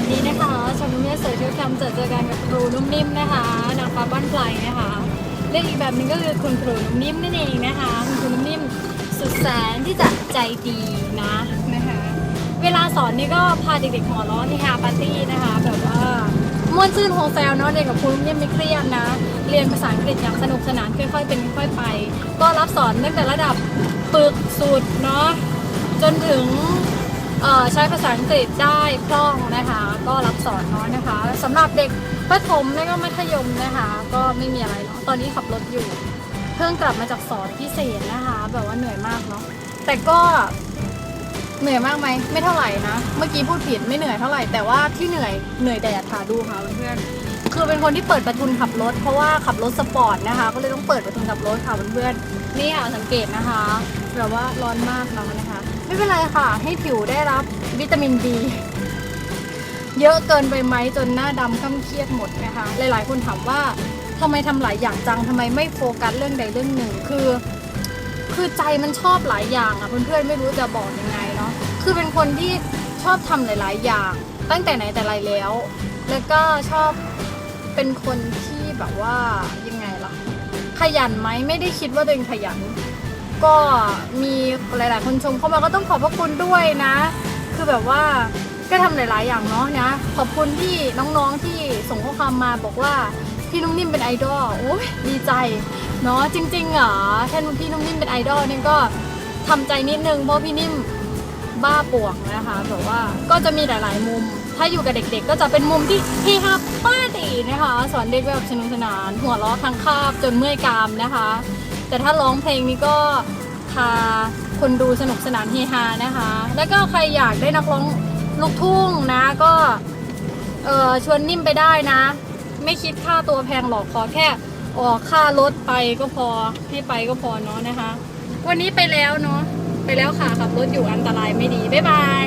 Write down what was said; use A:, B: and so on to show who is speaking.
A: วัสดีนะคะชมนุ่มเยสเซอร์เชียลแคมเจอเจอกันกับครูนุ่มนิ่มนะคะนางฟ้าบ้านไกลนะคะเรียกอีกแบบนึงก็คือคุณครูนุ่มนิ่มนั่นเองนะคะคุณครูนุ่มนิ่มสุดแสนที่จะใจดีนะนะคะ เวลาสอนนี่ก็พาเด็กๆหัวเร้อนที่ฮาปาร์ตี้นะคะแบบว่าม่วนซื่นโฮแซลเนาะเด็กกับครูนุ่มนิ่มไม่เครียดนะ เรียนภาษาอังกฤษอย่างสนุกสนานค่อยๆเป็นค่อยไป ก็รับสอนตั้งแต่ระดับปึกสุดเนาะจนถึง ใช้ภาษาอังกฤษได้คล่องนะคะ ก็รับสอนน้อยนะคะสำหรับเด็กประถมและก็มัธยมนะคะ ก็ไม่มีอะไรเนาะตอนนี้ขับรถอยู่ เพิ่งกลับมาจากสอนพิเศษนะคะ แบบว่าเหนื่อยมากเนาะแต่ก็เหนื่อยมากไหมไม่เท่าไหร่นะ เมื่อกี้พูดผิดไม่เหนื่อยเท่าไหร่แต่ว่าที่เหนื่อยเหนื่อยแดดค่ะดูค่ะเพื่อนคือเป็นคนที่เปิดประทุนขับรถ เพราะว่าขับรถสปอร์ตนะคะ ก็เลยต้องเปิดประทุนขับรถค่ะเพื่อนๆนี่ค่ะสังเกตนะคะแบบว่าร้อนมากแล้วนะคะ ไม่เป็นไรค่ะ ให้ผิวได้รับวิตามินดีเยอะเกินไปไหมจนหน้าดำก้ำเครียดหมดนะคะ หลายๆ คนถามว่าทำไมทำหลายอย่างจังทำไมไม่โฟกัสเรื่องใดเรื่องหนึ่ง คือ คือใจมันชอบหลายอย่างอะเพื่อนๆไม่รู้จะบอกยังไงเนาะคือเป็นคนที่ชอบทำหลาย ๆ อย่าง ตั้งแต่ไหนแต่ไรแล้ว แล้วก็ชอบเป็นคนที่แบบว่ายังไงล่ะขยันไหมไม่ได้คิดว่าตัวเองขยัน ก็มีหลาย ๆ คนชมเข้ามาก็ต้องขอบพระคุณด้วยนะ คือแบบว่าก็ทำหลาย ๆ อย่างเนาะนะ ขอบคุณที่น้อง ๆ ที่ส่งข้อความมาบอกว่าพี่นุ่มนิ่มเป็นไอดอลโอ้ยดีใจเนาะจริง ๆ เหรอถ้าพี่นุ่มนิ่มเป็นไอดอลเนี่ยก็ทำใจนิดนึงเพราะพี่นิ่มบ้าป่วงนะคะแบบว่าก็จะมีหลาย ๆ มุม ถ้าอยู่กับเด็ก ๆ ก็จะเป็นมุมที่เฮฮาป้าดีนะคะ สอนเด็กแบบสนุกสนาน หัวเราะทั้งคาบจนเมื่อยกรามนะคะ แต่ถ้าร้องเพลงนี้ก็พาคนดูสนุกสนานเฮฮานะคะ แล้วก็ใครอยากได้นักร้องลูกทุ่งนะก็เออชวนนิ่มไปได้นะ ไม่คิดค่าตัวแพงหรอกขอแค่ออกค่ารถไปก็พอให้ไปก็พอเนาะนะคะ วันนี้ไปแล้วเนาะไปแล้วค่ะขับรถอยู่อันตรายไม่ดี บ๊ายบาย